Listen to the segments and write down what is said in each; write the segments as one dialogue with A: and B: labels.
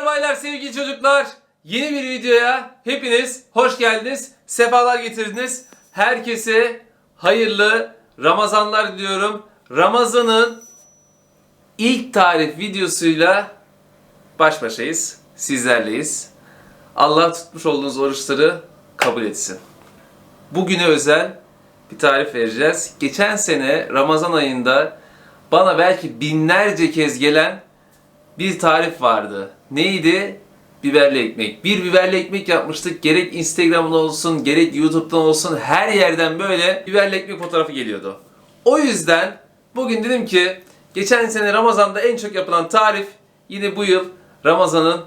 A: Hanımlar baylar sevgili çocuklar yeni bir videoya hepiniz hoş geldiniz. Sefalar getirdiniz. Herkese hayırlı Ramazanlar diliyorum. Ramazan'ın ilk tarif videosuyla baş başayız. Sizlerleyiz. Allah tutmuş olduğunuz oruçları kabul etsin. Bugüne özel bir tarif vereceğiz. Geçen sene Ramazan ayında bana belki binlerce kez gelen bir tarif vardı. Neydi? Biberli ekmek. Bir biberli ekmek yapmıştık. Gerek Instagram'dan olsun, gerek YouTube'dan olsun her yerden böyle biberli ekmek fotoğrafı geliyordu. O yüzden bugün dedim ki geçen sene Ramazan'da en çok yapılan tarif yine bu yıl Ramazan'ın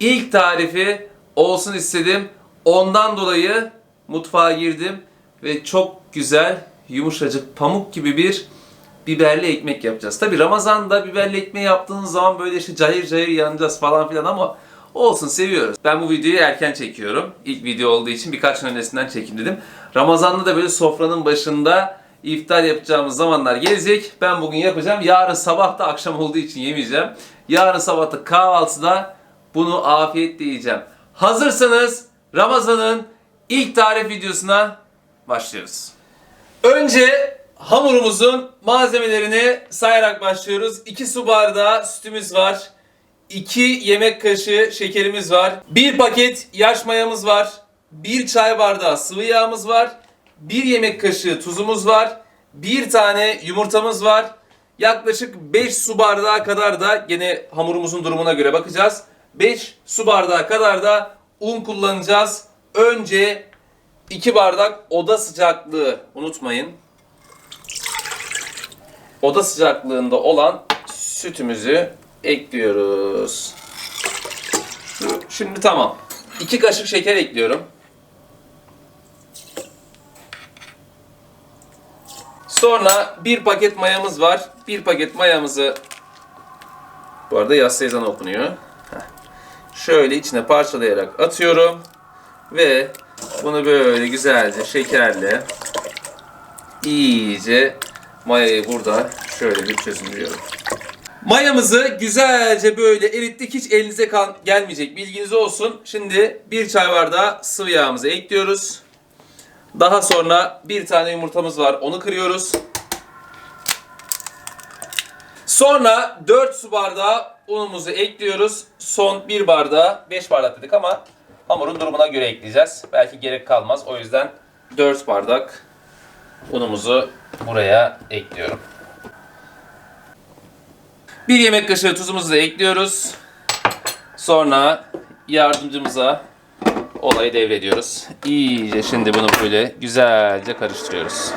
A: ilk tarifi olsun istedim. Ondan dolayı mutfağa girdim ve çok güzel, yumuşacık, pamuk gibi bir biberli ekmek yapacağız. Tabi Ramazan'da biberli ekmeği yaptığınız zaman böyle işte cayır cayır yanacağız falan filan ama olsun seviyoruz. Ben bu videoyu erken çekiyorum. İlk video olduğu için birkaç gün öncesinden çekim dedim. Ramazan'da da böyle sofranın başında iftar yapacağımız zamanlar gelecek. Ben bugün yapacağım. Yarın sabah da akşam olduğu için yemeyeceğim. Yarın sabah da kahvaltıda bunu afiyetle yiyeceğim. Hazırsanız Ramazan'ın ilk tarif videosuna başlıyoruz. Önce hamurumuzun malzemelerini sayarak başlıyoruz. 2 su bardağı sütümüz var. 2 yemek kaşığı şekerimiz var. 1 paket yaş mayamız var. 1 çay bardağı sıvı yağımız var. 1 yemek kaşığı tuzumuz var. 1 tane yumurtamız var. Yaklaşık 5 su bardağı kadar da gene hamurumuzun durumuna göre bakacağız. 5 su bardağı kadar da un kullanacağız. Önce 2 bardak oda sıcaklığı unutmayın. Oda sıcaklığında olan sütümüzü ekliyoruz. Şimdi tamam. 2 kaşık şeker ekliyorum. Sonra bir paket mayamız var. Bir paket mayamızı bu arada yaz ezanı okunuyor. Şöyle içine parçalayarak atıyorum. Ve bunu böyle güzelce şekerle iyice mayayı burada şöyle bir çözümlüyorum. Mayamızı güzelce böyle erittik. Hiç elinize kan gelmeyecek. Bilginiz olsun. Şimdi bir çay bardağı sıvı yağımızı ekliyoruz. Daha sonra bir tane yumurtamız var. Onu kırıyoruz. Sonra 4 su bardağı unumuzu ekliyoruz. Son 1 bardağı 5 bardak dedik ama hamurun durumuna göre ekleyeceğiz. Belki gerek kalmaz. O yüzden 4 bardak unumuzu buraya ekliyorum. 1 yemek kaşığı tuzumuzu da ekliyoruz. Sonra yardımcımıza olayı devrediyoruz. İyice şimdi bunu böyle güzelce karıştırıyoruz.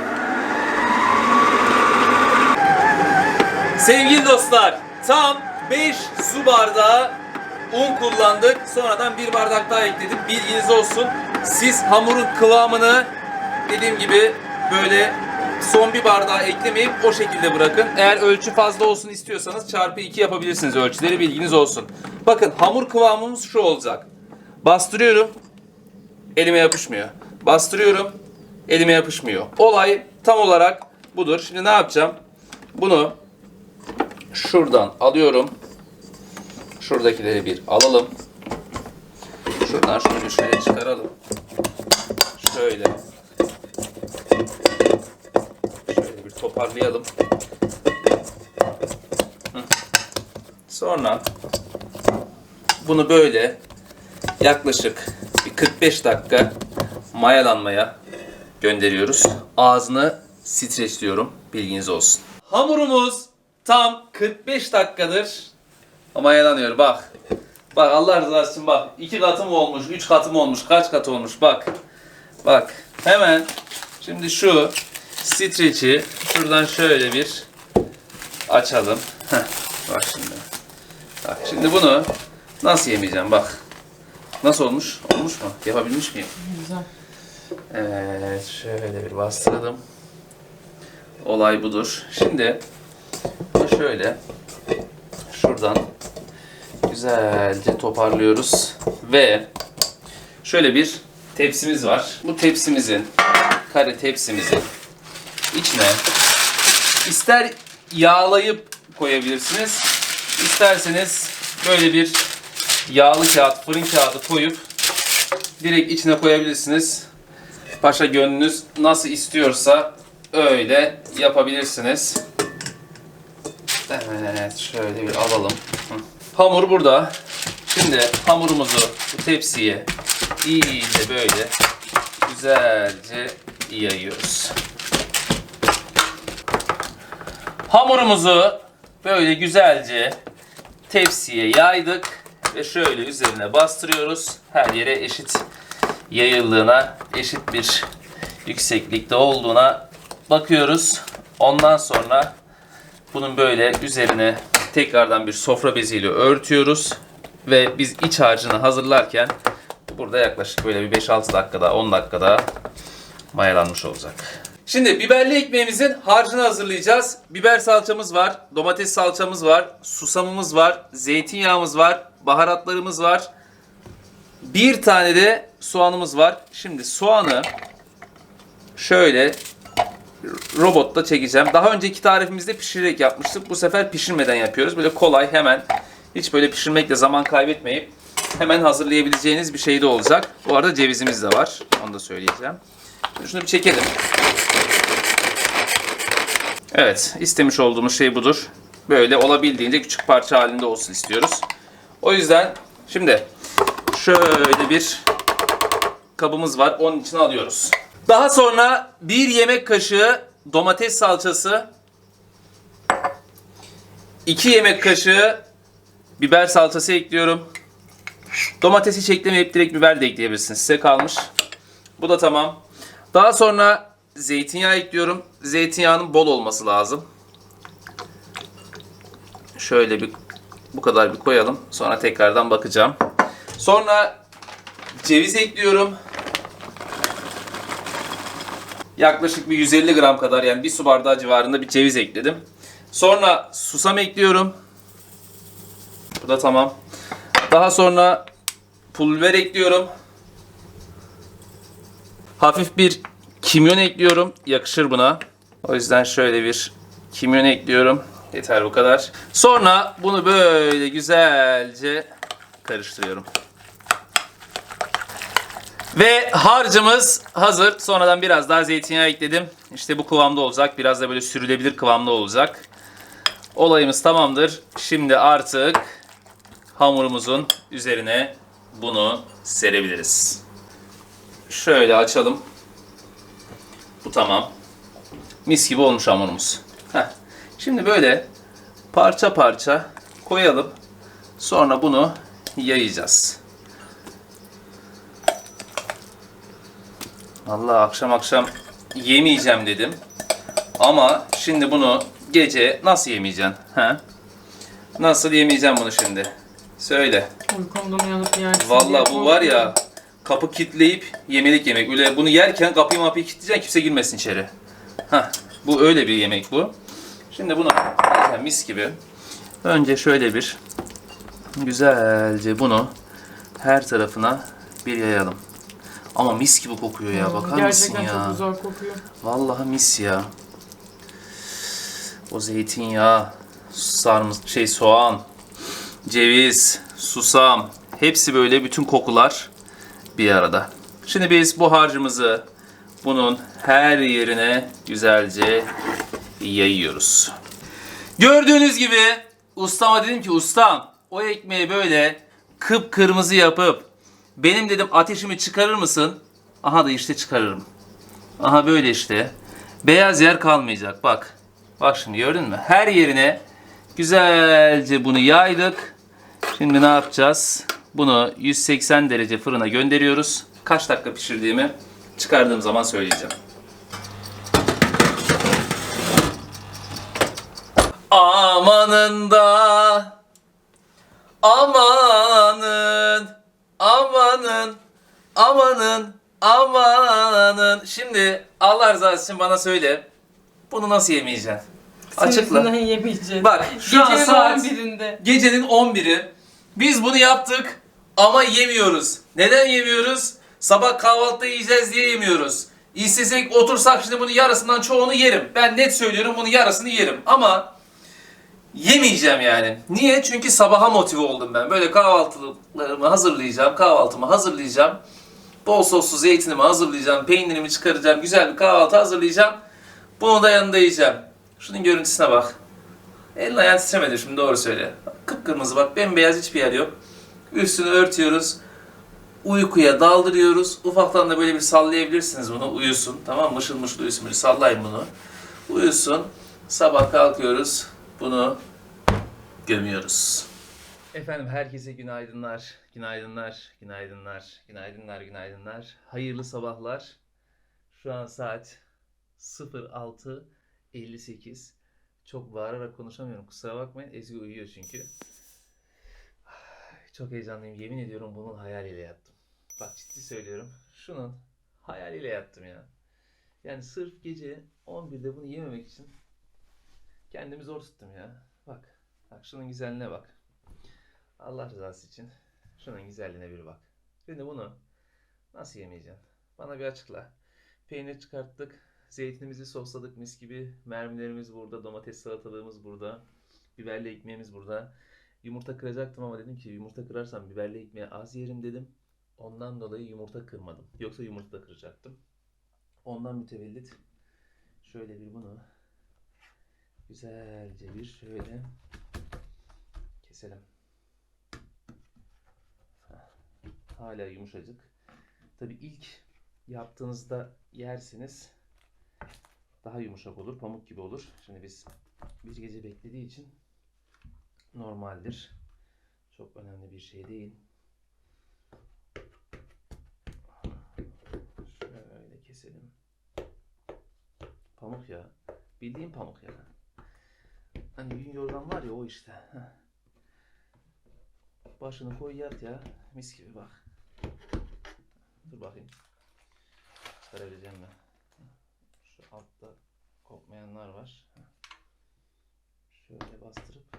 A: Sevgili dostlar, tam 5 su bardağı un kullandık. Sonradan bir bardak daha ekledim. Bilginiz olsun. Siz hamurun kıvamını dediğim gibi böyle son bir bardağı eklemeyip o şekilde bırakın. Eğer ölçü fazla olsun istiyorsanız çarpı 2 yapabilirsiniz ölçüleri bilginiz olsun. Bakın hamur kıvamımız şu olacak. Bastırıyorum. Elime yapışmıyor. Bastırıyorum. Elime yapışmıyor. Olay tam olarak budur. Şimdi ne yapacağım? Bunu şuradan alıyorum. Şuradakileri bir alalım. Şuradan şunu bir şöyle çıkaralım. Şöyle. Toparlayalım. Sonra bunu böyle yaklaşık bir 45 dakika mayalanmaya gönderiyoruz. Ağzını streçliyorum. Bilginiz olsun. Hamurumuz tam 45 dakikadır mayalanıyor. Bak. Bak Allah rızası için bak. 2 katı mı olmuş, 3 katı mı olmuş, kaç katı olmuş bak. Bak. Hemen şimdi şu streçi şuradan şöyle bir açalım. Heh, bak şimdi. Bak şimdi bunu nasıl yemeyeceğim bak. Nasıl olmuş? Olmuş mu? Yapabilmiş miyim?
B: Güzel.
A: Evet, şöyle bir bastıralım. Olay budur. Şimdi şöyle şuradan güzelce toparlıyoruz ve şöyle bir tepsimiz var. Bu tepsimizin kare tepsimizin içine ister yağlayıp koyabilirsiniz, isterseniz böyle bir yağlı kağıt, fırın kağıdı koyup direkt içine koyabilirsiniz. Paşa gönlünüz nasıl istiyorsa öyle yapabilirsiniz. Evet, şöyle bir alalım. Hamur burada. Şimdi hamurumuzu bu tepsiye iyice böyle güzelce yayıyoruz. Hamurumuzu böyle güzelce tepsiye yaydık ve şöyle üzerine bastırıyoruz. Her yere eşit yayıldığına, eşit bir yükseklikte olduğuna bakıyoruz. Ondan sonra bunun böyle üzerine tekrardan bir sofra beziyle örtüyoruz ve biz iç harcını hazırlarken burada yaklaşık böyle bir 5-6 dakikada 10 dakikada mayalanmış olacak. Şimdi biberli ekmeğimizin harcını hazırlayacağız. Biber salçamız var, domates salçamız var, susamımız var, zeytinyağımız var, baharatlarımız var. Bir tane de soğanımız var. Şimdi soğanı şöyle robotta çekeceğim. Daha önceki tarifimizde pişirerek yapmıştık. Bu sefer pişirmeden yapıyoruz. Böyle kolay hemen hiç böyle pişirmekle zaman kaybetmeyip hemen hazırlayabileceğiniz bir şey de olacak. Bu arada cevizimiz de var. Onu da söyleyeceğim. Şunu bir çekelim. Evet, istemiş olduğumuz şey budur. Böyle olabildiğince küçük parça halinde olsun istiyoruz. O yüzden şimdi şöyle bir kabımız var. Onun içine alıyoruz. Daha sonra bir yemek kaşığı domates salçası, 2 yemek kaşığı biber salçası ekliyorum. Domatesi hiç eklemeyip direkt biber de ekleyebilirsiniz. Size kalmış. Bu da tamam. Daha sonra zeytinyağı ekliyorum. Zeytinyağının bol olması lazım. Şöyle bir bu kadar bir koyalım. Sonra tekrardan bakacağım. Sonra ceviz ekliyorum. Yaklaşık bir 150 gram kadar yani bir su bardağı civarında bir ceviz ekledim. Sonra susam ekliyorum. Bu da tamam. Daha sonra pul biber ekliyorum. Hafif bir kimyon ekliyorum. Yakışır buna. O yüzden şöyle bir kimyon ekliyorum. Yeter bu kadar. Sonra bunu böyle güzelce karıştırıyorum. Ve harcımız hazır. Sonradan biraz daha zeytinyağı ekledim. İşte bu kıvamda olacak. Biraz da böyle sürülebilir kıvamda olacak. Olayımız tamamdır. Şimdi artık hamurumuzun üzerine bunu serebiliriz. Şöyle açalım. Bu tamam. Mis gibi olmuş hamurumuz. Heh. Şimdi böyle parça parça koyalım. Sonra bunu yayacağız. Allah akşam akşam yemeyeceğim dedim. Ama şimdi bunu gece nasıl yemeyeceksin? He? Nasıl yemeyeceğim bunu şimdi? Söyle.
B: Uykumdan uyanıp yersin
A: Vallahi
B: diye
A: bu var ya. Kapı kitleyip yemelik yemek. Öyle bunu yerken kapıyı mapıyı kilitleyeceksin kimse girmesin içeri. Heh, bu öyle bir yemek bu. Şimdi bunu zaten mis gibi. Önce şöyle bir güzelce bunu her tarafına bir yayalım. Ama mis gibi kokuyor ya bakar mısın ya?
B: çok güzel kokuyor.
A: Vallahi mis ya. O zeytinyağı, sarımız şey soğan, ceviz, susam hepsi böyle bütün kokular bir arada. Şimdi biz bu harcımızı bunun her yerine güzelce yayıyoruz. Gördüğünüz gibi ustama dedim ki ustam o ekmeği böyle kıpkırmızı yapıp benim dedim ateşimi çıkarır mısın? Aha da işte çıkarırım. Aha böyle işte. Beyaz yer kalmayacak bak. Bak şimdi gördün mü? Her yerine güzelce bunu yaydık. Şimdi ne yapacağız? Bunu 180 derece fırına gönderiyoruz. Kaç dakika pişirdiğimi çıkardığım zaman söyleyeceğim. Amanın da amanın amanın amanın amanın şimdi Allah rızası için bana söyle bunu nasıl yemeyeceksin? Açıkla.
B: Senin yemeyeceğiz.
A: Bak şu an
B: Gecenin
A: saat
B: 11'inde.
A: gecenin 11'i. Biz bunu yaptık ama yemiyoruz. Neden yemiyoruz? Sabah kahvaltıda yiyeceğiz diye yemiyoruz. İstesek otursak şimdi bunun yarısından çoğunu yerim. Ben net söylüyorum bunun yarısını yerim. Ama yemeyeceğim yani. Niye? Çünkü sabaha motive oldum ben. Böyle kahvaltılarımı hazırlayacağım, kahvaltımı hazırlayacağım. Bol soslu zeytinimi hazırlayacağım, peynirimi çıkaracağım, güzel bir kahvaltı hazırlayacağım. Bunu da yanında yiyeceğim. Şunun görüntüsüne bak. Elin ayağın titremedi şimdi doğru söyle. Kıpkırmızı bak bembeyaz hiçbir yer yok. Üstünü örtüyoruz. Uykuya daldırıyoruz. Ufaktan da böyle bir sallayabilirsiniz bunu. Uyusun. Tamam mı? Mışıl mışıl uyusun. Böyle sallayın bunu. Uyusun. Sabah kalkıyoruz. Bunu gömüyoruz. Efendim herkese günaydınlar. Günaydınlar. Günaydınlar. Günaydınlar. Günaydınlar. Hayırlı sabahlar. Şu an saat 06.58. Çok bağırarak konuşamıyorum. Kusura bakmayın. Ezgi uyuyor çünkü. Çok heyecanlıyım. Yemin ediyorum bunun hayaliyle yattım. Bak ciddi söylüyorum. Şunun hayaliyle yattım ya. Yani sırf gece 11'de bunu yememek için kendimi zor tuttum ya. Bak. Bak şunun güzelliğine bak. Allah rızası için şunun güzelliğine bir bak. Şimdi bunu nasıl yemeyeceksin? Bana bir açıkla. Peynir çıkarttık. Zeytinimizi sosladık mis gibi. Mermilerimiz burada. Domates salatalığımız burada. Biberli ekmeğimiz burada. Yumurta kıracaktım ama dedim ki yumurta kırarsam biberli ekmeği az yerim dedim. Ondan dolayı yumurta kırmadım. Yoksa yumurta da kıracaktım. Ondan mütevellit şöyle bir bunu güzelce bir şöyle keselim. Hala yumuşacık. Tabi ilk yaptığınızda yersiniz daha yumuşak olur, pamuk gibi olur. Şimdi biz bir gece beklediği için normaldir. Çok önemli bir şey değil. Şöyle keselim. Pamuk ya. Bildiğin pamuk ya. Hani yün yorgan var ya o işte. Başını koy yat ya. Mis gibi bak. Dur bakayım. Çıkarabileceğim mi? Şu altta kopmayanlar var. Şöyle bastırıp.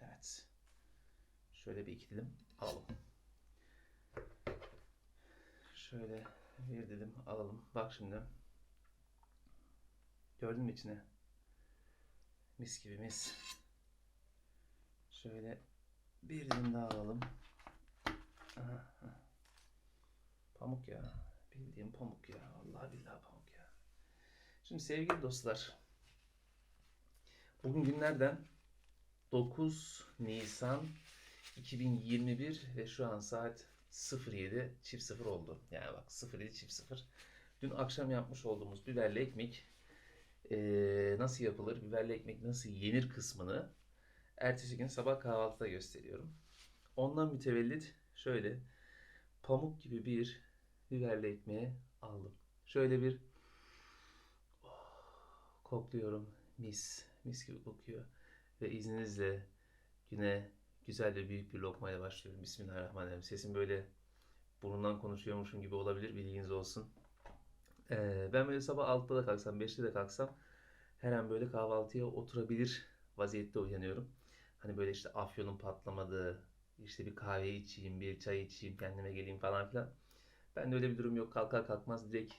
A: Evet. Şöyle bir iki dilim alalım. Şöyle bir dilim alalım. Bak şimdi. Gördün mü içine? Mis gibi mis. Şöyle bir dilim daha alalım. Pamuk ya. Bildiğim pamuk ya. Allah billahi pamuk ya. Şimdi sevgili dostlar. Bugün günlerden 9 Nisan 2021 ve şu an saat 07 çift 0 oldu. Yani bak 07 çift 0. Dün akşam yapmış olduğumuz biberli ekmek eee, nasıl yapılır, biberli ekmek nasıl yenir kısmını ertesi gün sabah kahvaltıda gösteriyorum. Ondan mütevellit şöyle pamuk gibi bir biberli ekmeği aldım. Şöyle bir oh, kokluyorum. Mis, mis gibi kokuyor. Ve izninizle güne güzel ve büyük bir lokmayla başlıyorum. Bismillahirrahmanirrahim. Sesim böyle burnundan konuşuyormuşum gibi olabilir. Bilginiz olsun. Ee, ben böyle sabah 6'da da kalksam, 5'te de kalksam her an böyle kahvaltıya oturabilir vaziyette uyanıyorum. Hani böyle işte afyonun patlamadığı, işte bir kahve içeyim, bir çay içeyim, kendime geleyim falan filan. Ben de öyle bir durum yok. Kalkar kalkmaz direkt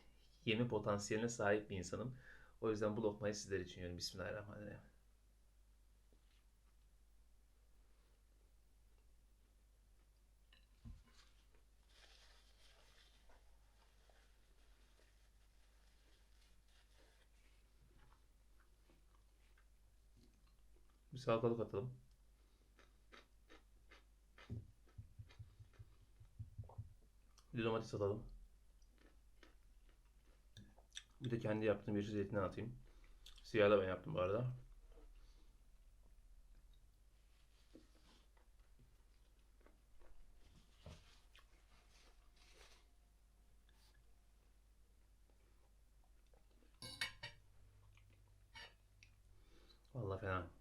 A: yeme potansiyeline sahip bir insanım. O yüzden bu lokmayı sizler için yiyorum. Bismillahirrahmanirrahim. Bir salatalık atalım. Bir domates atalım. Bir de kendi yaptığım yeşil zeytinden atayım. Siyah da ben yaptım bu arada. Vallahi fena.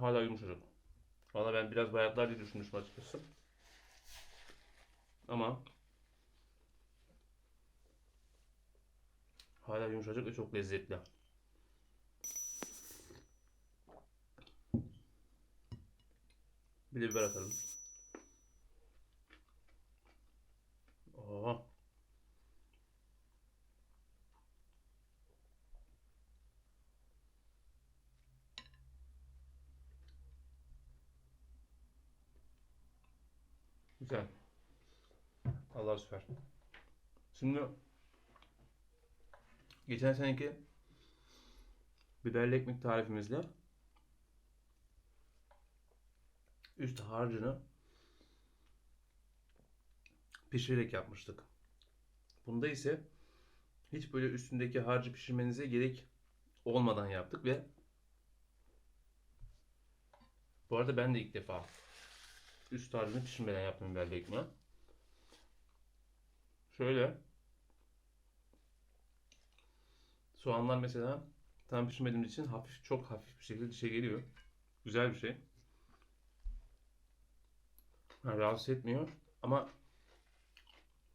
A: Hala yumuşacık. Valla ben biraz bayatlar diye düşünmüştüm açıkçası. Ama hala yumuşacık ve çok lezzetli. Bir de biber atalım. Güzel. Allah süper. Şimdi geçen seneki biberli ekmek tarifimizle üst harcını pişirerek yapmıştık. Bunda ise hiç böyle üstündeki harcı pişirmenize gerek olmadan yaptık ve bu arada ben de ilk defa üst harcını pişirmeden yaptım biberli ekmeği. Şöyle soğanlar mesela tam pişirmediğimiz için hafif çok hafif bir şekilde dışa geliyor. Güzel bir şey. Ha, rahatsız etmiyor ama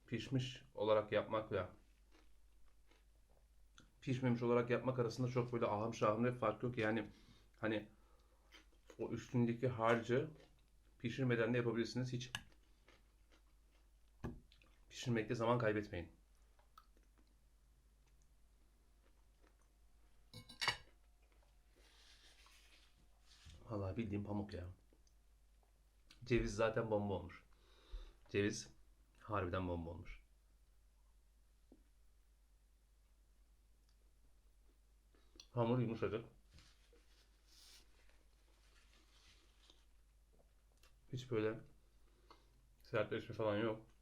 A: pişmiş olarak yapmakla pişmemiş olarak yapmak arasında çok böyle ahım şahım bir fark yok. Yani hani o üstündeki harcı pişirmeden de yapabilirsiniz. Hiç pişirmekte zaman kaybetmeyin. Vallahi bildiğim pamuk ya. Ceviz zaten bomba olmuş. Ceviz harbiden bomba olmuş. Hamur yumuşacık. Hiç böyle sertleşme falan yok.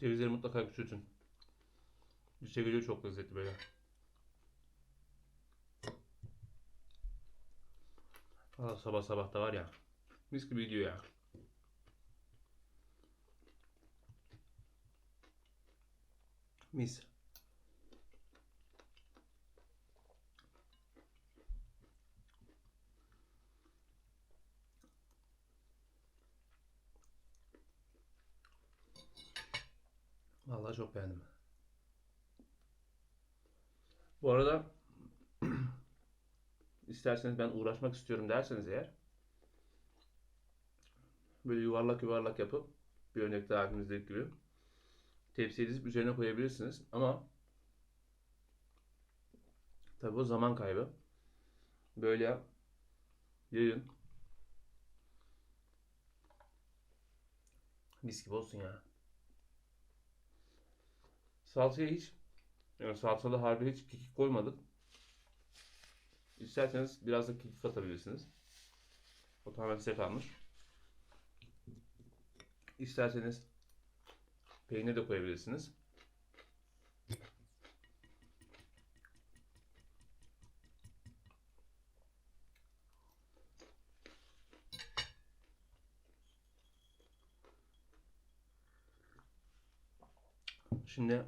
A: Cevizleri mutlaka küçültün. Dişe geliyor çok lezzetli böyle. Valla sabah sabah da var ya. Mis gibi gidiyor ya. Mis. Vallahi çok beğendim. Bu arada isterseniz ben uğraşmak istiyorum derseniz eğer böyle yuvarlak yuvarlak yapıp bir örnek tarifimizdeki gibi tepsiye dizip üzerine koyabilirsiniz ama tabi o zaman kaybı. Böyle yayın. Mis gibi olsun ya. Salçaya hiç yani salçalı harbi hiç kekik koymadık. İsterseniz biraz da kekik katabilirsiniz. O tamamen size kalmış. İsterseniz peynir de koyabilirsiniz. Şimdi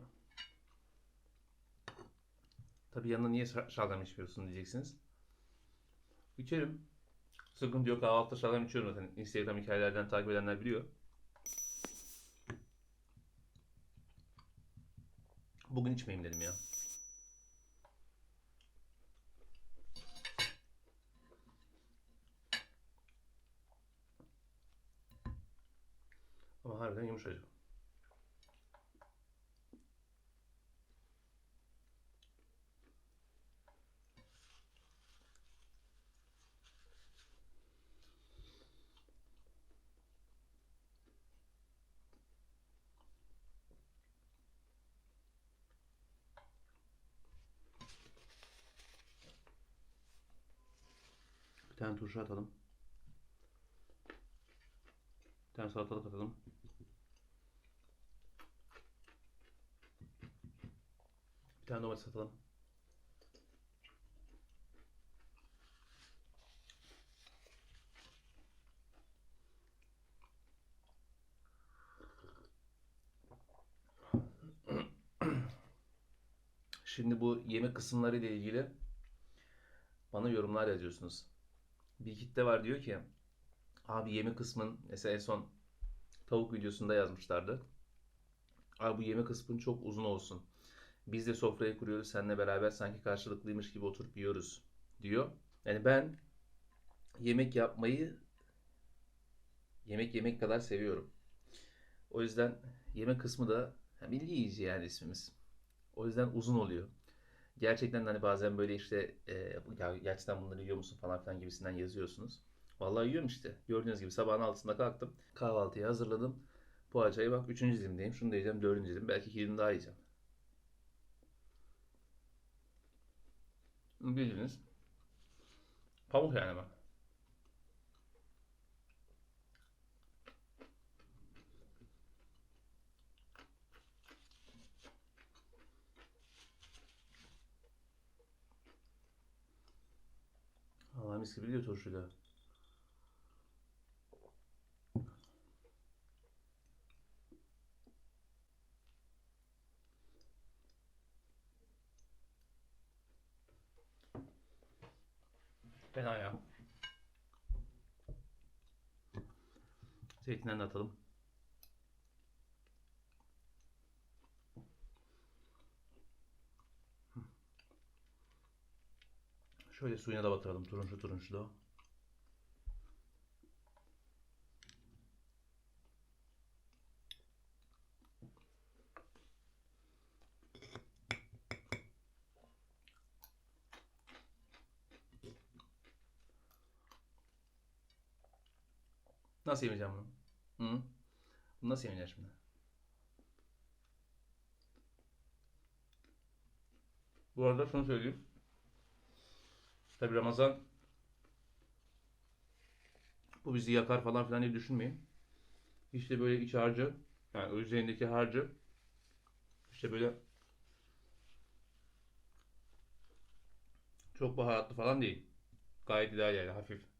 A: Tabii yanına niye şa- şalgam içmiyorsun diyeceksiniz. İçerim. Sıkıntı yok. Kahvaltıda şalgam içiyorum zaten. Instagram hikayelerden takip edenler biliyor. Bugün içmeyeyim dedim ya. Ama harbiden yumuşacık. Bir tane turşu atalım. Bir tane salatalık atalım. Bir tane domates atalım. Şimdi bu yemek kısımları ile ilgili bana yorumlar yazıyorsunuz. Bir kitle var diyor ki abi yeme kısmın mesela en son tavuk videosunda yazmışlardı. Abi bu yeme kısmın çok uzun olsun. Biz de sofrayı kuruyoruz seninle beraber sanki karşılıklıymış gibi oturup yiyoruz diyor. Yani ben yemek yapmayı yemek yemek kadar seviyorum. O yüzden yemek kısmı da milli yiyici yani ismimiz. O yüzden uzun oluyor. Gerçekten hani bazen böyle işte e, ya gerçekten bunları yiyor musun falan filan gibisinden yazıyorsunuz. Vallahi yiyorum işte. Gördüğünüz gibi sabahın altısında kalktım. Kahvaltıyı hazırladım. Poğaçayı bak 3. dilimdeyim. Şunu da yiyeceğim 4. dilim. Belki 2 dilim daha yiyeceğim. Bildiğiniz pamuk yani bak. Allah mis gibi gidiyor turşuyla. Fena ya. Zeytinden de atalım. Şöyle suyuna da batıralım turuncu turuncu. Nasıl yemeyeceğim bunu? Hı? Bunu nasıl yemeyeceğim şimdi? Bu arada şunu söyleyeyim. Tabi Ramazan bu bizi yakar falan filan diye düşünmeyin. İşte böyle iç harcı yani üzerindeki harcı işte böyle çok baharatlı falan değil. Gayet ideal yani hafif.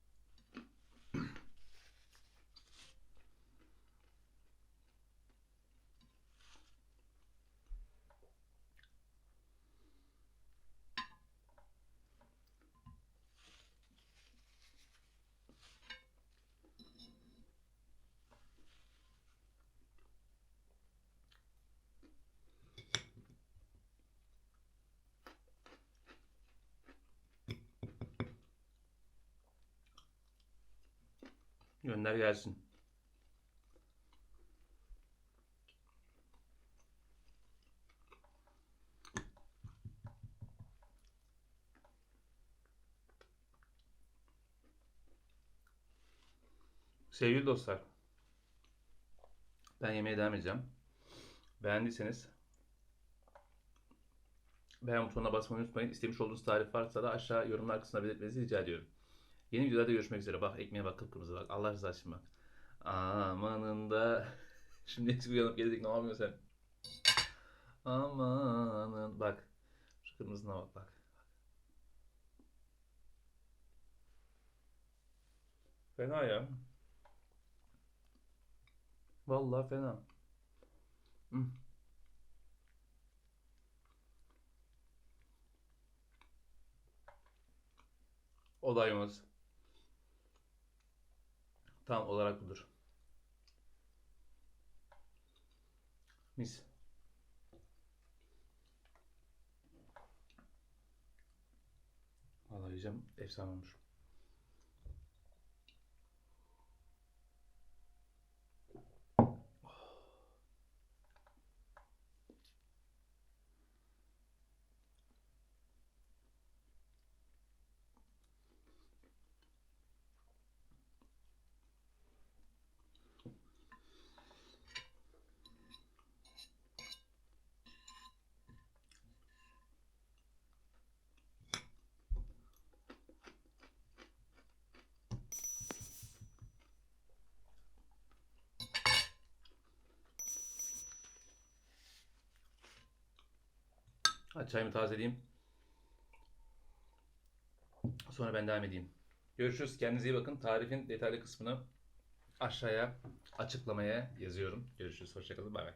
A: Gönder gelsin. Sevgili dostlar, ben yemeğe devam edeceğim. Beğendiyseniz beğen butonuna basmayı unutmayın. İstemiş olduğunuz tarif varsa da aşağı yorumlar kısmına belirtmenizi rica ediyorum. Yeni videolarda görüşmek üzere. Bak ekmeğe bak kıpkırmızı bak. Allah rızası için bak. Amanında. Şimdi eski uyanıp geldik ne yapıyorsun sen? Amanın. Bak. Şu kırmızına bak bak. Fena ya. Vallahi fena. Hı. Olayımız tam olarak budur. Mis. Vallahi yiyeceğim efsane olmuş. Hadi çayımı tazeleyeyim. Sonra ben devam edeyim. Görüşürüz. Kendinize iyi bakın. Tarifin detaylı kısmını aşağıya açıklamaya yazıyorum. Görüşürüz. Hoşçakalın. Bay bay.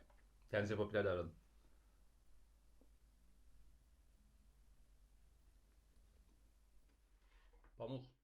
A: Kendinize popüler davranın. Pamuk.